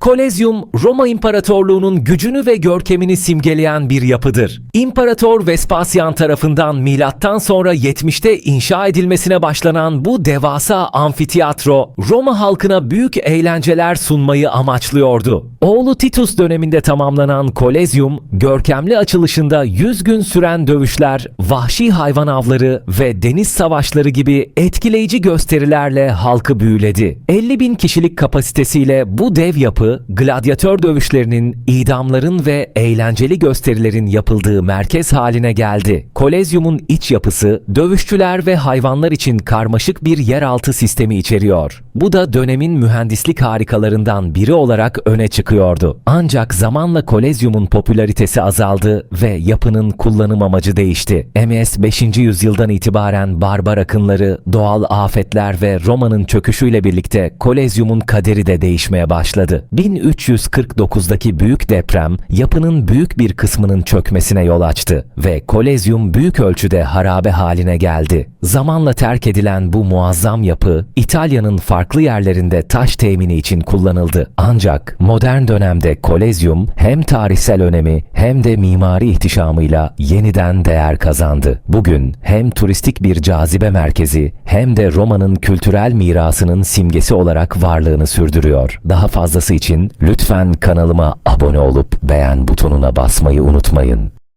Kolezyum, Roma İmparatorluğu'nun gücünü ve görkemini simgeleyen bir yapıdır. İmparator Vespasyan tarafından milattan sonra 70'te inşa edilmesine başlanan bu devasa amfiteyatro, Roma halkına büyük eğlenceler sunmayı amaçlıyordu. Oğlu Titus döneminde tamamlanan Kolezyum, görkemli açılışında 100 gün süren dövüşler, vahşi hayvan avları ve deniz savaşları gibi etkileyici gösterilerle halkı büyüledi. 50 bin kişilik kapasitesiyle bu dev yapı, gladyatör dövüşlerinin, idamların ve eğlenceli gösterilerin yapıldığı merkez haline geldi. Kolezyumun iç yapısı, dövüşçüler ve hayvanlar için karmaşık bir yeraltı sistemi içeriyor. Bu da dönemin mühendislik harikalarından biri olarak öne çıkıyordu. Ancak zamanla Kolezyumun popülaritesi azaldı ve yapının kullanım amacı değişti. MS 5. yüzyıldan itibaren barbar akınları, doğal afetler ve Roma'nın çöküşüyle birlikte Kolezyumun kaderi de değişmeye başladı. 1349'daki büyük deprem yapının büyük bir kısmının çökmesine yol açtı ve Kolezyum büyük ölçüde harabe haline geldi. Zamanla terk edilen bu muazzam yapı İtalya'nın farklı yerlerinde taş temini için kullanıldı. Ancak modern dönemde Kolezyum hem tarihsel önemi hem de mimari ihtişamıyla yeniden değer kazandı. Bugün hem turistik bir cazibe merkezi hem de Roma'nın kültürel mirasının simgesi olarak varlığını sürdürüyor. Daha fazlası için lütfen kanalıma abone olup beğen butonuna basmayı unutmayın.